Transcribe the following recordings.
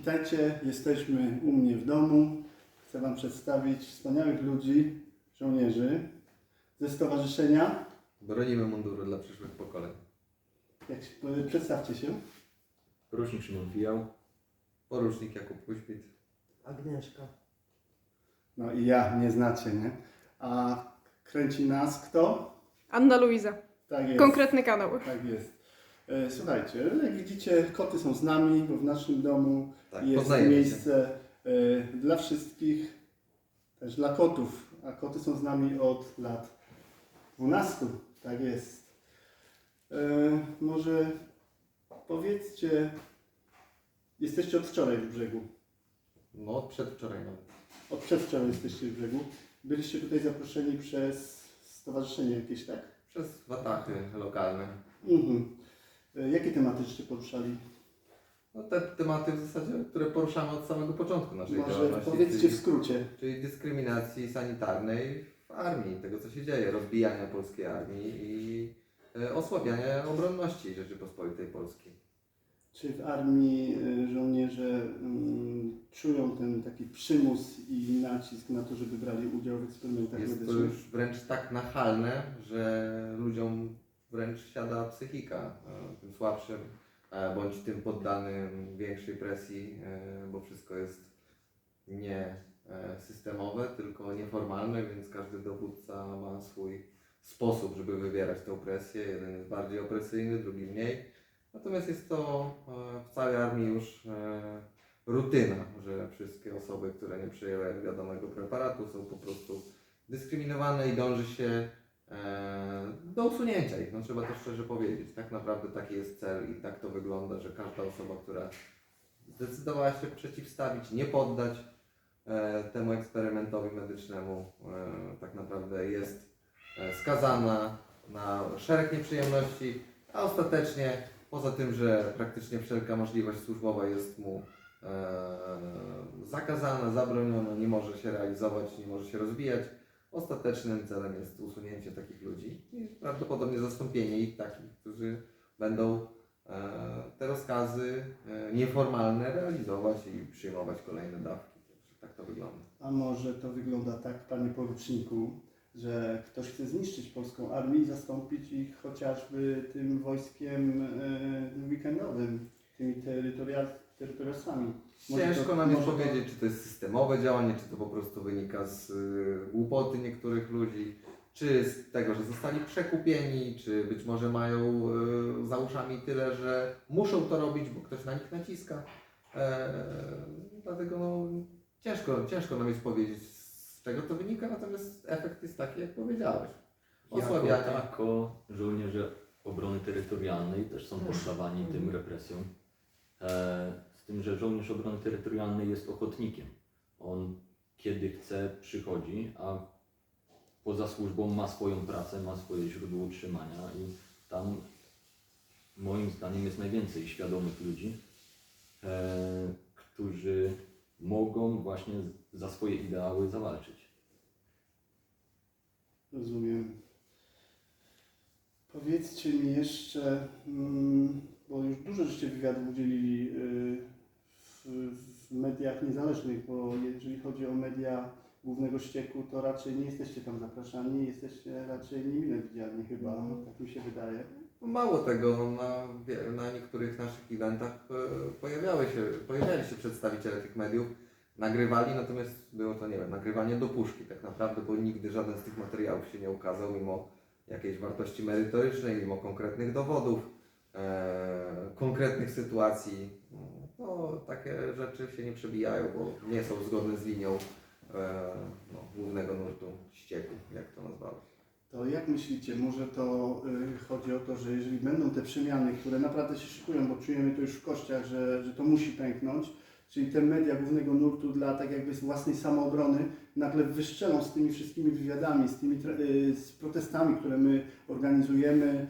Witajcie, jesteśmy u mnie w domu. Chcę Wam przedstawić wspaniałych ludzi, żołnierzy ze stowarzyszenia. Bronimy munduru dla przyszłych pokoleń. Jak się, e, przedstawcie się. Porucznik Szymon Fijał. Porucznik Jakub Kuśpit. Agnieszka. No i ja, nie znacie, nie? A kręci nas kto? Anna Luiza. Tak jest. Konkretny kanał. Tak jest. E, Słuchajcie, jak widzicie, koty są z nami, bo w naszym domu Tak, jest się. miejsce e, dla wszystkich, też dla kotów. A koty są z nami od lat 12. Tak jest. E, może powiedzcie, jesteście od wczoraj w brzegu. No od przedwczoraj nawet. Od przedwczoraj jesteście w brzegu. Byliście tutaj zaproszeni przez stowarzyszenie jakieś, tak? Przez watachy lokalne. Mhm. E, Jakie tematy żeście poruszali? No te tematy w zasadzie, które poruszamy od samego początku naszej Może działalności. powiedzcie czyli, w skrócie. czyli dyskryminacji sanitarnej w armii, tego co się dzieje, rozbijania polskiej armii i e, osłabiania obronności Rzeczypospolitej Polskiej. Czy w armii y, żołnierze mm, czują ten taki przymus i nacisk na to, żeby brali udział w eksperymentach Jest to medycznych? już wręcz tak nachalne, że ludziom wręcz siada psychika, e, tym słabszym, e, bądź tym poddanym większej presji, e, bo wszystko jest nie systemowe, tylko nieformalne, więc każdy dowódca ma swój sposób, żeby wywierać tę presję. Jeden jest bardziej opresyjny, drugi mniej. Natomiast jest to w całej armii już rutyna, że wszystkie osoby, które nie przyjęły wiadomego preparatu są po prostu dyskryminowane i dąży się do usunięcia ich. No trzeba to szczerze powiedzieć. Tak naprawdę taki jest cel i tak to wygląda, że każda osoba, która zdecydowała się przeciwstawić, nie poddać e, temu eksperymentowi medycznemu, e, tak naprawdę jest e, skazana na szereg nieprzyjemności, a ostatecznie poza tym, że praktycznie wszelka możliwość służbowa jest mu e, zakazana, zabroniona, nie może się realizować, nie może się rozwijać. Ostatecznym celem jest usunięcie takich ludzi i prawdopodobnie zastąpienie ich takich, którzy będą e, te rozkazy e, nieformalne realizować i przyjmować kolejne dawki. Tak to wygląda. A może to wygląda tak, panie poruczniku, że ktoś chce zniszczyć polską armię i zastąpić ich chociażby tym wojskiem e, weekendowym, tymi terytorial, terytorialsami? Może Ciężko to- nam jest może powiedzieć, czy to jest systemowe działanie, czy to po prostu wynika z y, głupoty niektórych ludzi, czy z tego, że zostali przekupieni, czy być może mają y, za uszami tyle, że muszą to robić, bo ktoś na nich naciska. E, dlatego no, ciężko, ciężko nam jest powiedzieć, z czego to wynika, natomiast efekt jest taki, jak powiedziałeś. Jako Osłabianie. tako żołnierze obrony terytorialnej też są poddawani tym represjom. E, tym, że żołnierz obrony terytorialnej jest ochotnikiem. On kiedy chce przychodzi, a poza służbą ma swoją pracę, ma swoje źródło utrzymania i tam moim zdaniem jest najwięcej świadomych ludzi, e, którzy mogą właśnie za swoje ideały zawalczyć. Rozumiem. Powiedzcie mi jeszcze, mm, bo już dużo żeście wywiadów udzielili y, w, mediach niezależnych, bo jeżeli chodzi o media głównego ścieku, to raczej nie jesteście tam zapraszani, jesteście raczej niemile widziani chyba, tak mi się wydaje. No Mało tego, na, wie- na niektórych naszych eventach e, pojawiały się, pojawiali się przedstawiciele tych mediów, nagrywali, natomiast było to, nie wiem, nagrywanie do puszki tak naprawdę, bo nigdy żaden z tych materiałów się nie ukazał, mimo jakiejś wartości merytorycznej, mimo konkretnych dowodów, e, konkretnych sytuacji. No, takie rzeczy się nie przebijają, bo nie są zgodne z linią e, no, głównego nurtu ścieku, jak to nazwałeś. To jak myślicie, może to y, chodzi o to, że jeżeli będą te przemiany, które naprawdę się szykują, bo czujemy to już w kościach, że, że to musi pęknąć, czyli te media głównego nurtu dla tak jakby własnej samoobrony nagle wyszczelą z tymi wszystkimi wywiadami, z tymi y, z protestami, które my organizujemy, y,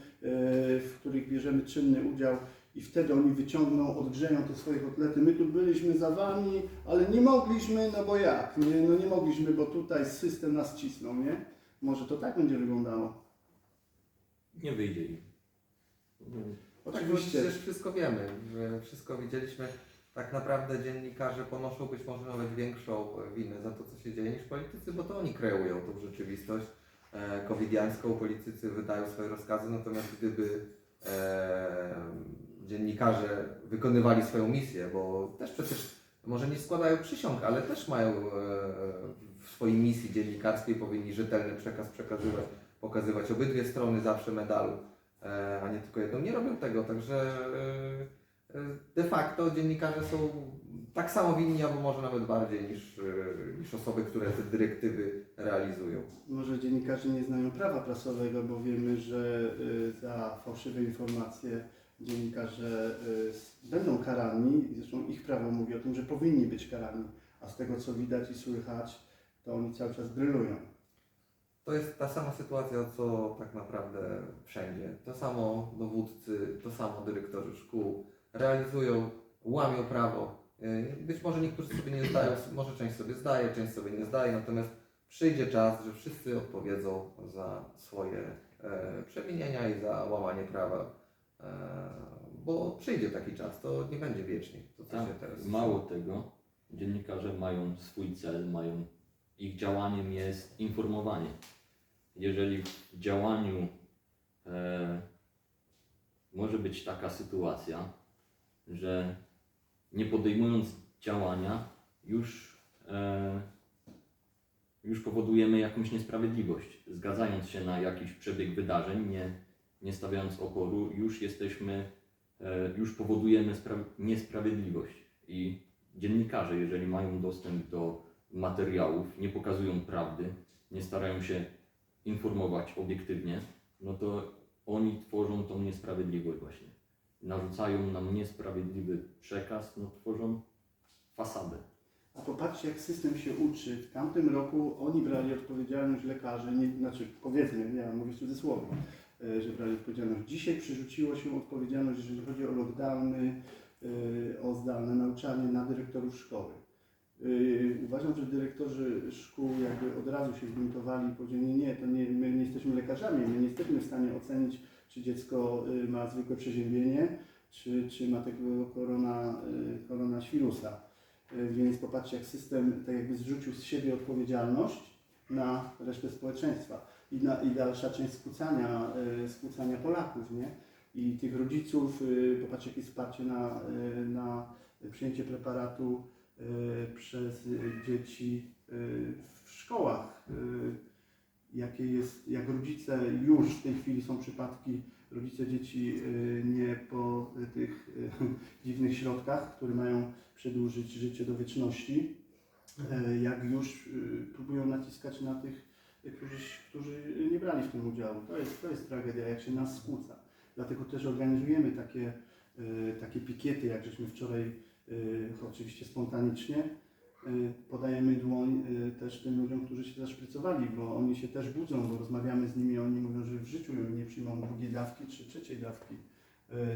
w których bierzemy czynny udział i wtedy oni wyciągną, odgrzeją te swoje kotlety. My tu byliśmy za wami, ale nie mogliśmy, no bo jak? Nie, no nie mogliśmy, bo tutaj system nas cisnął, nie? Może to tak będzie wyglądało. Nie wyjdzie im. Tak, no Oczywiście. przecież wszystko wiemy, że wszystko widzieliśmy. tak naprawdę dziennikarze ponoszą być może nawet większą winę za to, co się dzieje niż politycy, bo to oni kreują tą rzeczywistość e, covidiańską, politycy wydają swoje rozkazy, natomiast gdyby e, dziennikarze wykonywali swoją misję, bo też przecież może nie składają przysiąg, ale też mają e, w swojej misji dziennikarskiej powinni rzetelny przekaz przekazywać, pokazywać obydwie strony zawsze medalu, e, a nie tylko jedną. Nie robią tego, także e, de facto dziennikarze są tak samo winni, albo może nawet bardziej niż, niż osoby, które te dyrektywy realizują. Może dziennikarze nie znają prawa prasowego, bo wiemy, że za fałszywe informacje dziennikarze y, będą karani. Zresztą ich prawo mówi o tym, że powinni być karani. A z tego co widać i słychać, to oni cały czas brylują. To jest ta sama sytuacja, co tak naprawdę wszędzie. To samo dowódcy, to samo dyrektorzy szkół realizują, łamią prawo. Yy, Być może niektórzy sobie nie zdają, może część sobie zdaje, część sobie nie zdaje, natomiast przyjdzie czas, że wszyscy odpowiedzą za swoje e, przewinienia i za łamanie prawa. E, bo przyjdzie taki czas, to nie będzie wiecznie. To, co Tak, się teraz mało tego, dziennikarze mają swój cel, mają ich działaniem jest informowanie. Jeżeli w działaniu e, może być taka sytuacja, że nie podejmując działania, już, e, już powodujemy jakąś niesprawiedliwość. Zgadzając się na jakiś przebieg wydarzeń, nie, nie stawiając oporu, już jesteśmy e, już powodujemy spra- niesprawiedliwość. I dziennikarze, jeżeli mają dostęp do materiałów, nie pokazują prawdy, nie starają się informować obiektywnie, no to oni tworzą tą niesprawiedliwość właśnie. Narzucają nam niesprawiedliwy przekaz, no tworzą fasadę. A popatrzcie, jak system się uczy. W tamtym roku oni brali odpowiedzialność lekarzy, nie, znaczy powiedzmy, ja mówię w cudzysłowie, że brali odpowiedzialność. Dzisiaj przerzuciło się odpowiedzialność, jeżeli chodzi o lockdowny, e, o zdalne nauczanie na dyrektorów szkoły. E, Uważam, że dyrektorzy szkół jakby od razu się zbuntowali i powiedzieli, nie, nie, to nie, my nie jesteśmy lekarzami, my nie jesteśmy w stanie ocenić, czy dziecko ma zwykłe przeziębienie, czy, czy ma tego korona, koronawirusa. Y, Więc popatrzcie, jak system tak jakby zrzucił z siebie odpowiedzialność na resztę społeczeństwa i, na, i dalsza część skłócania, y, skłócania Polaków, nie? I tych rodziców, y, popatrzcie, jakie wsparcie na, y, na przyjęcie preparatu przez dzieci w szkołach. Jakie jest, jak rodzice już w tej chwili są przypadki, rodzice dzieci nie po tych dziwnych środkach, które mają przedłużyć życie do wieczności, e, jak już próbują naciskać na tych, którzy, którzy nie brali w tym udziału. To jest, to jest tragedia, jak się nas skłóca. Dlatego też organizujemy takie, y, takie pikiety, jak żeśmy wczoraj, y, oczywiście spontanicznie, y, podajemy dłoń też tym ludziom, którzy się zaszprycowali, bo oni się też budzą, bo rozmawiamy z nimi, oni mówią, że w życiu nie przyjmą drugiej dawki czy trzeciej dawki.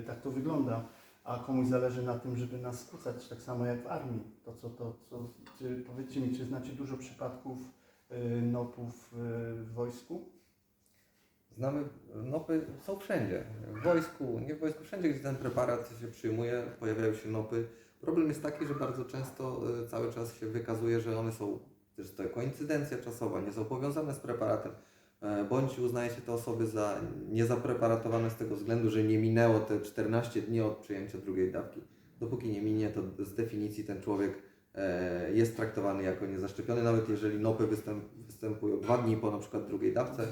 Tak to wygląda. A komuś zależy na tym, żeby nas skłócać, tak samo jak w armii. To co, to, co, powiedzcie mi, czy znacie dużo przypadków nopów y, w wojsku? Znamy, nopy są wszędzie. W wojsku, nie w wojsku, wszędzie gdzie ten preparat się przyjmuje, pojawiają się nopy. Problem jest taki, że bardzo często y, cały czas się wykazuje, że one są, też to koincydencja czasowa, nie są powiązane z preparatem, e, bądź uznaje się te osoby za niezapreparatowane z tego względu, że nie minęło te 14 dni od przyjęcia drugiej dawki. Dopóki nie minie, to z definicji ten człowiek e, jest traktowany jako niezaszczepiony, nawet jeżeli nopy występ, występują dwa dni po na przykład drugiej dawce,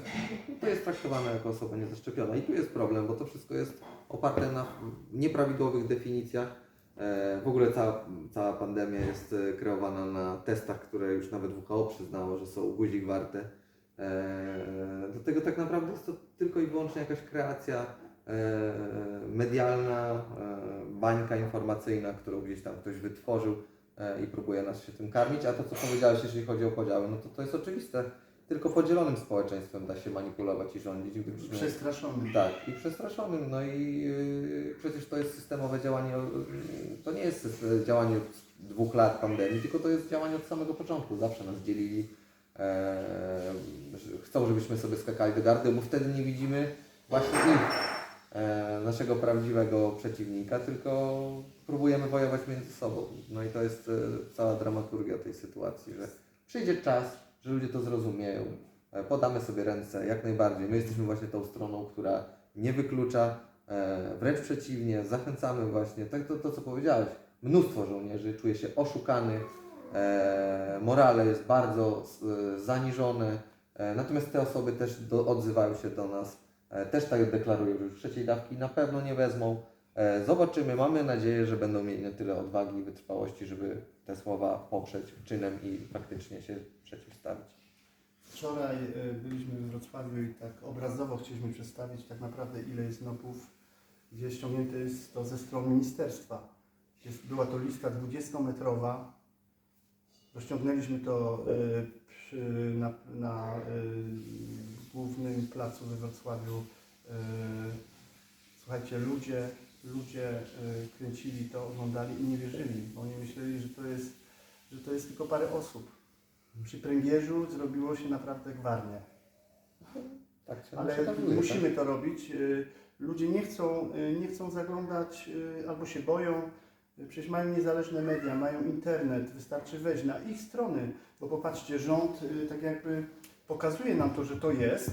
to jest traktowana jako osoba niezaszczepiona. I tu jest problem, bo to wszystko jest oparte na nieprawidłowych definicjach. E, W ogóle cała, cała pandemia jest e, kreowana na testach, które już nawet WHO przyznało, że są guzik warte. E, Do tego tak naprawdę jest to tylko i wyłącznie jakaś kreacja e, medialna, e, bańka informacyjna, którą gdzieś tam ktoś wytworzył e, i próbuje nas się tym karmić. A to, co powiedziałeś, jeżeli chodzi o podziały, no to to jest oczywiste. Tylko podzielonym społeczeństwem da się manipulować i rządzić. Gdybyśmy... Przestraszony. Tak, i przestraszonym. No i yy, przecież to jest systemowe działanie, yy, to nie jest sys- działanie od dwóch lat pandemii, tylko to jest działanie od samego początku. Zawsze nas dzielili, e, że chcą, żebyśmy sobie skakali do gardy, bo wtedy nie widzimy właśnie ich. E, naszego prawdziwego przeciwnika, tylko próbujemy wojować między sobą. No i to jest e, cała dramaturgia tej sytuacji, że przyjdzie czas, że ludzie to zrozumieją, e, podamy sobie ręce jak najbardziej. My jesteśmy właśnie tą stroną, która nie wyklucza, wręcz przeciwnie, zachęcamy właśnie, tak to, to co powiedziałeś, mnóstwo żołnierzy czuje się oszukanych, e, morale jest bardzo zaniżone, natomiast te osoby też do, odzywają się do nas, też tak deklarują, że już trzeciej dawki na pewno nie wezmą. E, zobaczymy, mamy nadzieję, że będą mieli na tyle odwagi i wytrwałości, żeby te słowa poprzeć czynem i faktycznie się przeciwstawić. Wczoraj e, byliśmy w Wrocławiu i tak obrazowo chcieliśmy przedstawić tak naprawdę ile jest nopów, gdzie ściągnięte jest to ze stron ministerstwa. Była to listka 20-metrowa. Rozciągnęliśmy to e, na, na e, głównym placu we Wrocławiu. E, słuchajcie, ludzie, ludzie e, kręcili to, oglądali i nie wierzyli, bo oni myśleli, że to jest, że to jest tylko parę osób. Przy pręgierzu zrobiło się naprawdę gwarnie. Tak Ale musimy to robić. Y, Ludzie nie chcą, nie chcą zaglądać albo się boją. Przecież mają niezależne media, mają internet, wystarczy wejść na ich strony, bo popatrzcie, rząd tak jakby pokazuje nam to, że to jest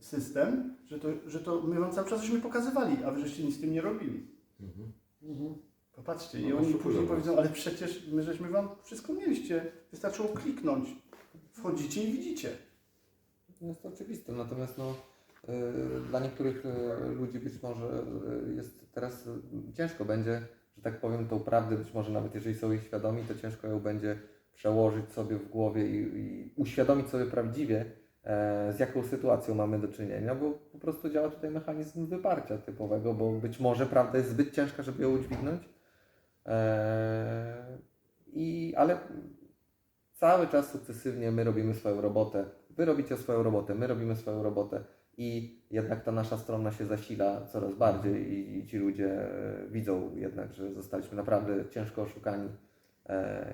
system, że to, że to my wam cały czas żeśmy pokazywali, a wy żeście nic z tym nie robili. Mhm. Popatrzcie, i No, oni oszukują później powiedzą, ale przecież my żeśmy wam wszystko mieliście, wystarczyło kliknąć. Wchodzicie i widzicie. Jest to oczywiste, natomiast no, y, dla niektórych y, ludzi być może y, jest teraz ciężko będzie, że tak powiem, tą prawdę, być może nawet jeżeli są jej świadomi, to ciężko ją będzie przełożyć sobie w głowie i, i uświadomić sobie prawdziwie, e, z jaką sytuacją mamy do czynienia, bo po prostu działa tutaj mechanizm wyparcia typowego, bo być może prawda jest zbyt ciężka, żeby ją udźwignąć. E, i, ale cały czas sukcesywnie my robimy swoją robotę, wy robicie swoją robotę, my robimy swoją robotę i jednak ta nasza strona się zasila coraz bardziej i, i ci ludzie widzą jednak, że zostaliśmy naprawdę ciężko oszukani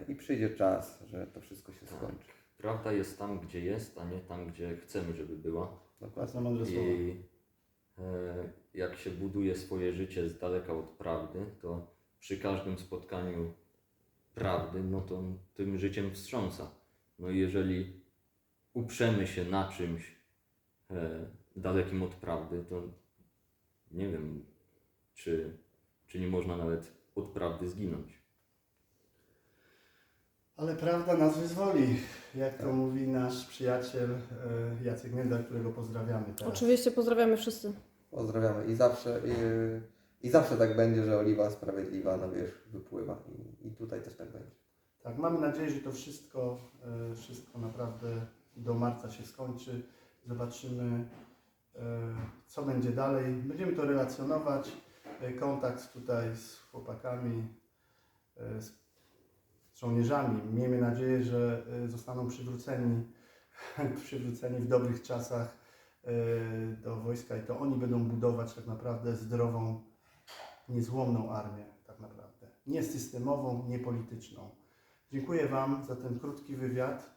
i przyjdzie czas, że to wszystko się skończy. Prawda jest tam, gdzie jest, a nie tam, gdzie chcemy, żeby była. Dokładnie. Bardzo mądre słowa. I e, jak się buduje swoje życie z daleka od prawdy, to przy każdym spotkaniu prawdy, no to tym życiem wstrząsa. No i jeżeli uprzemy się na czymś e, dalekim od prawdy, to nie wiem, czy, czy nie można nawet od prawdy zginąć. Ale prawda nas wyzwoli, jak to mówi nasz przyjaciel e, Jacek Mienda, którego pozdrawiamy teraz. Oczywiście pozdrawiamy wszyscy. Pozdrawiamy i zawsze, i, i zawsze tak będzie, że oliwa sprawiedliwa na wierzch wypływa i, i tutaj też tak będzie. Tak, mamy nadzieję, że to wszystko, e, wszystko naprawdę do marca się skończy. Zobaczymy, e, co będzie dalej. Będziemy to relacjonować. Kontakt tutaj z chłopakami, z żołnierzami. Miejmy nadzieję, że e, zostaną przywróceni, przywróceni w dobrych czasach e, do wojska i to oni będą budować tak naprawdę zdrową, niezłomną armię, tak naprawdę. Nie systemową, nie polityczną. Dziękuję Wam za ten krótki wywiad.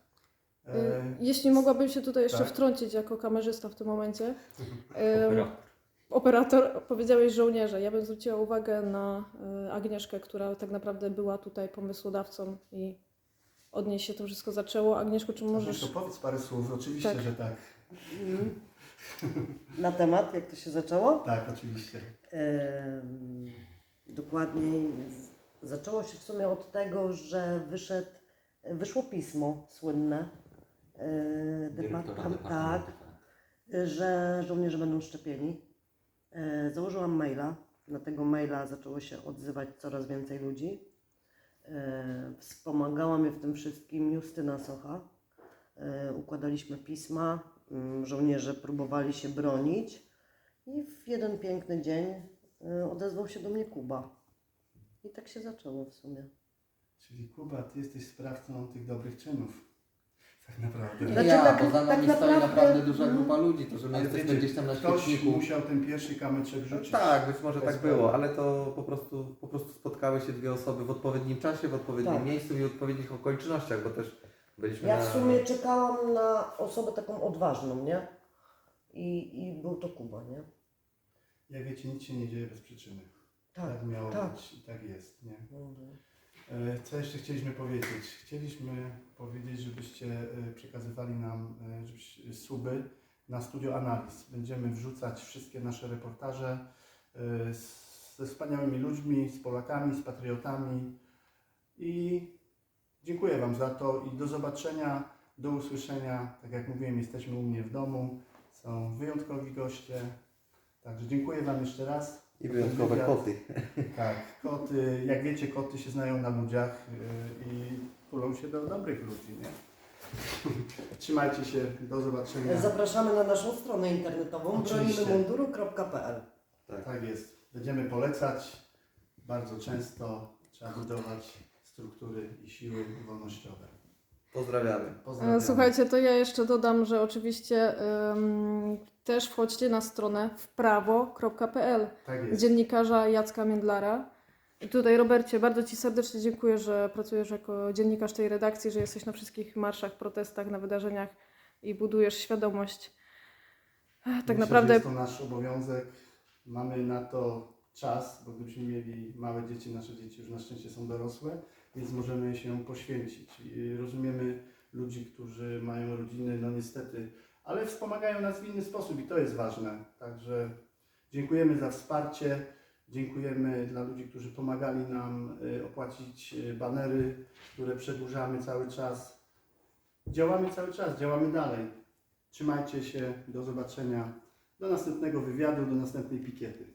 E, Y, Jeśli mogłabym się tutaj jeszcze tak. wtrącić jako kamerzysta w tym momencie. Operator. Powiedziałeś żołnierze. Ja bym zwróciła uwagę na y, Agnieszkę, która tak naprawdę była tutaj pomysłodawcą i od niej się to wszystko zaczęło. Agnieszko, czy Możesz to powiedz parę słów, oczywiście, Tak. że tak. Mm. Na temat, jak to się zaczęło? Tak, oczywiście. Dokładniej zaczęło się w sumie od tego, że wyszedł, wyszło pismo słynne. e, depart- tak, że żołnierze będą szczepieni. E, Założyłam maila. Na tego maila zaczęło się odzywać coraz więcej ludzi. E, Wspomagała mnie w tym wszystkim Justyna Socha. E, Układaliśmy pisma. Mm, Żołnierze próbowali się bronić. I w jeden piękny dzień odezwał się do mnie Kuba. I tak się zaczęło w sumie. Czyli Kuba, Ty jesteś sprawcą tych dobrych czynów. Tak naprawdę. Znaczy, ja, tak- bo za nami tak stoi naprawdę- naprawdę duża grupa ludzi, to że my Ale jesteśmy wiecie, gdzieś tam na Ktoś świeczniku. musiał ten pierwszy kamyczek rzucić. Tak, być może tak było, ale to po prostu, po prostu spotkały się dwie osoby w odpowiednim czasie, w odpowiednim Tak. miejscu i w odpowiednich okolicznościach, bo też byliśmy Ja na... w sumie czekałam na osobę taką odważną, nie? I, i był to Kuba, nie? Jak wiecie, nic się nie dzieje bez przyczyny. Tak, Tak miało tak. być i tak jest, nie? Mhm. E, Co jeszcze chcieliśmy powiedzieć? Chcieliśmy powiedzieć, żebyście e, przekazywali nam e, suby na Studio Analiz. Będziemy wrzucać wszystkie nasze reportaże ze wspaniałymi ludźmi, z Polakami, z patriotami i dziękuję Wam za to i do zobaczenia, do usłyszenia. Tak jak mówiłem, jesteśmy u mnie w domu, są wyjątkowi goście, także dziękuję Wam jeszcze raz. I wyjątkowe koty. Tak, koty, jak wiecie, koty się znają na ludziach yy, i kulą się do dobrych ludzi, nie? Trzymajcie się, do zobaczenia. Zapraszamy na naszą stronę internetową bronimymunduru.pl Tak jest, będziemy polecać bardzo często, trzeba budować struktury i siły wolnościowe. Pozdrawiamy. Pozdrawiam. E, Słuchajcie, to ja jeszcze dodam, że oczywiście ym, też wchodźcie na stronę wprawo.pl Tak dziennikarza Jacka Międlara. I tutaj Robercie, bardzo Ci serdecznie dziękuję, że pracujesz jako dziennikarz tej redakcji, że jesteś na wszystkich marszach, protestach, na wydarzeniach i budujesz świadomość. Tak Myślę, naprawdę jest to nasz obowiązek, mamy na to czas, bo gdybyśmy mieli małe dzieci, nasze dzieci już na szczęście są dorosłe, więc możemy się poświęcić. I rozumiemy ludzi, którzy mają rodziny, no niestety, ale wspomagają nas w inny sposób i to jest ważne. Także dziękujemy za wsparcie, dziękujemy dla ludzi, którzy pomagali nam y, opłacić y, banery, które przedłużamy cały czas. Działamy cały czas, działamy dalej. Trzymajcie się, do zobaczenia, do następnego wywiadu, do następnej pikiety.